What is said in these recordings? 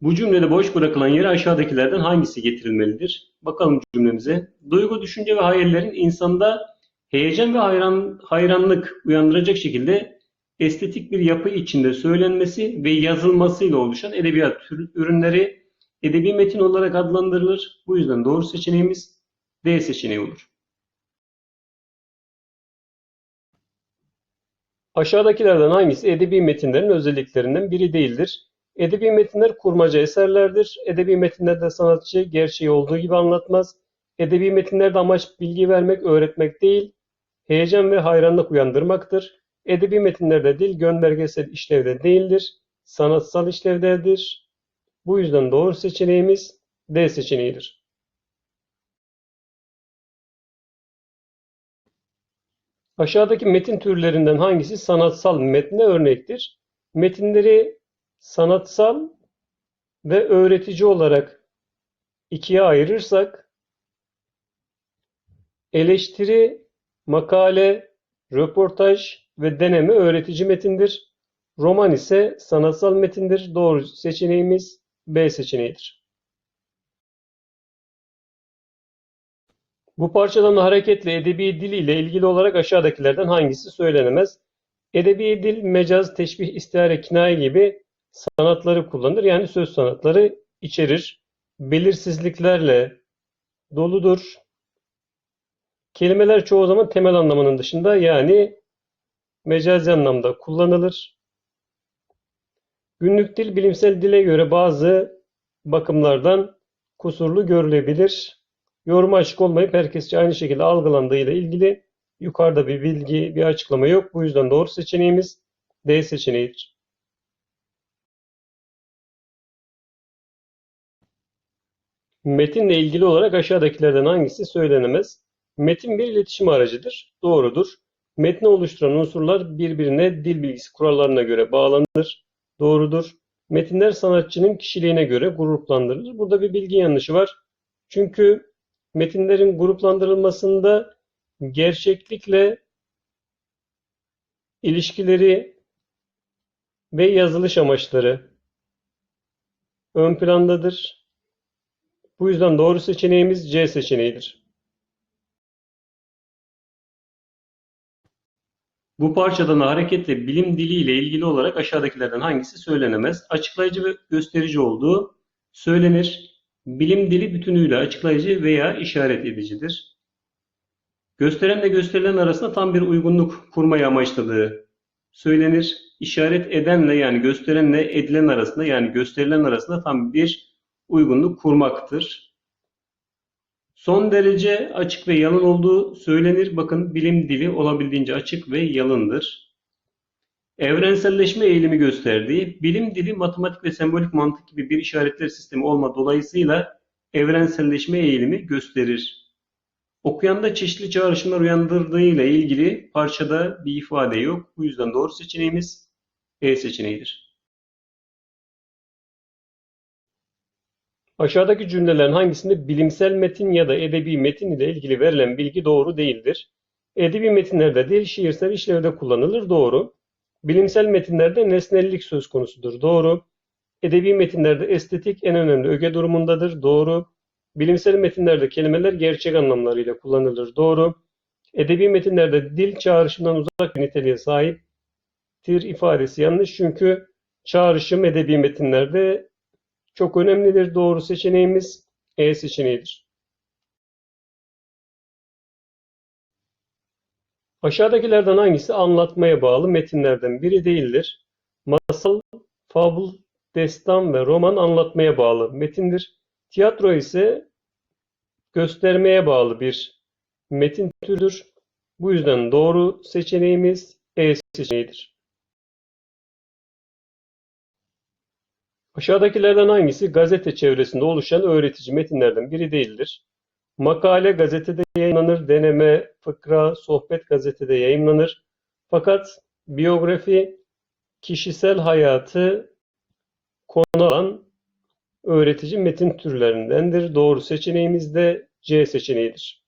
Bu cümlede boş bırakılan yere aşağıdakilerden hangisi getirilmelidir? Bakalım cümlemize. Duygu, düşünce ve hayallerin insanda heyecan ve hayran, hayranlık uyandıracak şekilde estetik bir yapı içinde söylenmesi ve yazılmasıyla oluşan edebiyat ürünleri edebi metin olarak adlandırılır. Bu yüzden doğru seçeneğimiz D seçeneği olur. Aşağıdakilerden hangisi edebi metinlerin özelliklerinden biri değildir? Edebi metinler kurmaca eserlerdir. Edebi metinlerde sanatçı gerçeği olduğu gibi anlatmaz. Edebi metinlerde amaç bilgi vermek, öğretmek değil, heyecan ve hayranlık uyandırmaktır. Edebi metinlerde dil göndergesel işlevde değildir, sanatsal işlevdedir. Bu yüzden doğru seçeneğimiz D seçeneğidir. Aşağıdaki metin türlerinden hangisi sanatsal metne örnektir? Metinleri sanatsal ve öğretici olarak ikiye ayırırsak, eleştiri, makale, röportaj ve deneme öğretici metindir. Roman ise sanatsal metindir. Doğru seçeneğimiz B seçeneğidir. Bu parçadan hareketle edebi dil ile ilgili olarak aşağıdakilerden hangisi söylenemez? Edebi dil, mecaz, teşbih, istihare, kinaye gibi sanatları kullanır. Yani söz sanatları içerir. Belirsizliklerle doludur. Kelimeler çoğu zaman temel anlamının dışında yani mecazi anlamda kullanılır. Günlük dil bilimsel dile göre bazı bakımlardan kusurlu görülebilir. Yoruma açık olmayıp herkesçe aynı şekilde algılandığıyla ilgili yukarıda bir bilgi, bir açıklama yok. Bu yüzden doğru seçeneğimiz D seçeneğidir. Metinle ilgili olarak aşağıdakilerden hangisi söylenemez? Metin bir iletişim aracıdır. Doğrudur. Metni oluşturan unsurlar birbirine dil bilgisi kurallarına göre bağlanır. Doğrudur. Metinler sanatçının kişiliğine göre gruplandırılır. Burada bir bilgi yanlışı var. Çünkü metinlerin gruplandırılmasında gerçeklikle ilişkileri ve yazılış amaçları ön plandadır. Bu yüzden doğru seçeneğimiz C seçeneğidir. Bu parçadan hareketle bilim dili ile ilgili olarak aşağıdakilerden hangisi söylenemez? Açıklayıcı ve gösterici olduğu söylenir. Bilim dili bütünüyle açıklayıcı veya işaret edicidir. Gösterenle gösterilen arasında tam bir uygunluk kurmayı amaçladığı söylenir. İşaret edenle yani gösterenle edilen arasında yani gösterilen arasında tam bir uygunluk kurmaktır. Son derece açık ve yalın olduğu söylenir. Bakın bilim dili olabildiğince açık ve yalındır. Evrenselleşme eğilimi gösterdiği, bilim dili matematik ve sembolik mantık gibi bir işaretler sistemi olma dolayısıyla evrenselleşme eğilimi gösterir. Okuyanda çeşitli çağrışımlar uyandırdığı ile ilgili parçada bir ifade yok. Bu yüzden doğru seçeneğimiz E seçeneğidir. Aşağıdaki cümlelerin hangisinde bilimsel metin ya da edebi metin ile ilgili verilen bilgi doğru değildir? Edebi metinlerde değil, şiirsel işlevde kullanılır. Doğru. Bilimsel metinlerde nesnellik söz konusudur. Doğru. Edebi metinlerde estetik en önemli öge durumundadır. Doğru. Bilimsel metinlerde kelimeler gerçek anlamlarıyla kullanılır. Doğru. Edebi metinlerde dil çağrışımdan uzak bir niteliğe sahiptir ifadesi yanlış çünkü çağrışım edebi metinlerde çok önemlidir. Doğru seçeneğimiz E seçeneğidir. Aşağıdakilerden hangisi anlatmaya bağlı metinlerden biri değildir? Masal, fabul, destan ve roman anlatmaya bağlı metindir. Tiyatro ise göstermeye bağlı bir metin türüdür. Bu yüzden doğru seçeneğimiz E seçeneğidir. Aşağıdakilerden hangisi gazete çevresinde oluşan öğretici metinlerden biri değildir? Makale gazetede yayınlanır, deneme, fıkra, sohbet gazetede yayınlanır. Fakat biyografi, kişisel hayatı konu alan öğretici metin türlerindendir. Doğru seçeneğimiz de C seçeneğidir.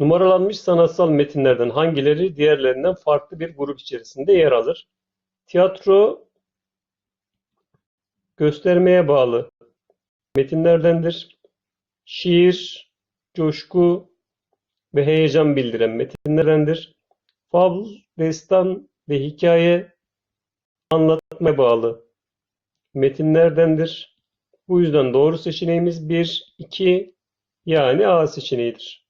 Numaralanmış sanatsal metinlerden hangileri diğerlerinden farklı bir grup içerisinde yer alır? Tiyatro göstermeye bağlı metinlerdendir. Şiir, coşku ve heyecan bildiren metinlerdendir. Fabl, destan ve hikaye anlatmaya bağlı metinlerdendir. Bu yüzden doğru seçeneğimiz 1, 2 yani A seçeneğidir.